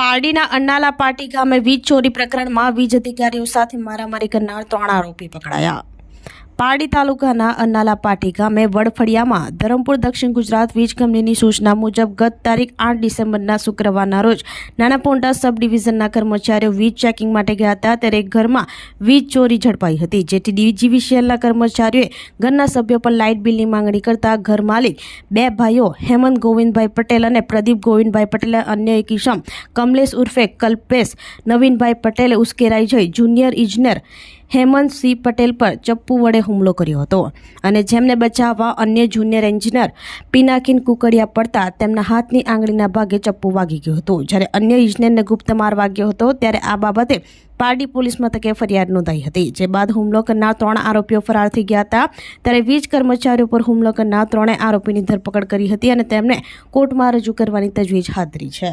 પારડીના અન્નાલા પાટી ગામે વીજ ચોરી પ્રકરણમાં વીજ અધિકારીઓ સાથે મારામારી કરનાર ત્રણ આરોપી પકડાયા. પારડી તાલુકાના અન્નાલા પાટી ગામે વડફળિયામાં ધરમપુર દક્ષિણ ગુજરાત વીજ કંપનીની સૂચના મુજબ ગત તારીખ આઠ ડિસેમ્બરના શુક્રવારના રોજ નાના પોંટા સબ ડિવિઝનના કર્મચારીઓ વીજ ચેકિંગ માટે ગયા હતા. ત્યારે ઘરમાં વીજ ચોરી ઝડપાઈ હતી, જેથી ડીજીવીસીએલના કર્મચારીઓએ ઘરના સભ્યો પર લાઇટ બિલની માંગણી કરતા ઘર માલિક બે ભાઈઓ હેમંત ગોવિંદભાઈ પટેલ અને પ્રદીપ ગોવિંદભાઈ પટેલે અન્ય એક ઈસમ કમલેશ ઉર્ફે કલ્પેશ, નવીનભાઈ પટેલે ઉશ્કેરાઈ જઈ જુનિયર ઇજનેર હેમંત સી પટેલ પર ચપ્પુ વડે હુમલો કર્યો હતો અને જેમને બચાવવા અન્ય જુનિયર એન્જિનિયર પિનાકિન કુકડિયા પડતા તેમના હાથની આંગળીના ભાગે ચપ્પુ વાગી ગયું હતું. જ્યારે અન્ય ઇજનેરને ગુપ્ત માર વાગ્યો હતો, ત્યારે આ બાબતે પારડી પોલીસ મથકે ફરિયાદ નોંધાઈ હતી. જે બાદ હુમલો કરનાર ત્રણ આરોપીઓ ફરાર થઈ ગયા હતા. ત્યારે વીજ કર્મચારીઓ પર હુમલો કરનાર ત્રણેય આરોપીની ધરપકડ કરી હતી અને તેમને કોર્ટમાં રજૂ કરવાની તજવીજ હાથ ધરી છે.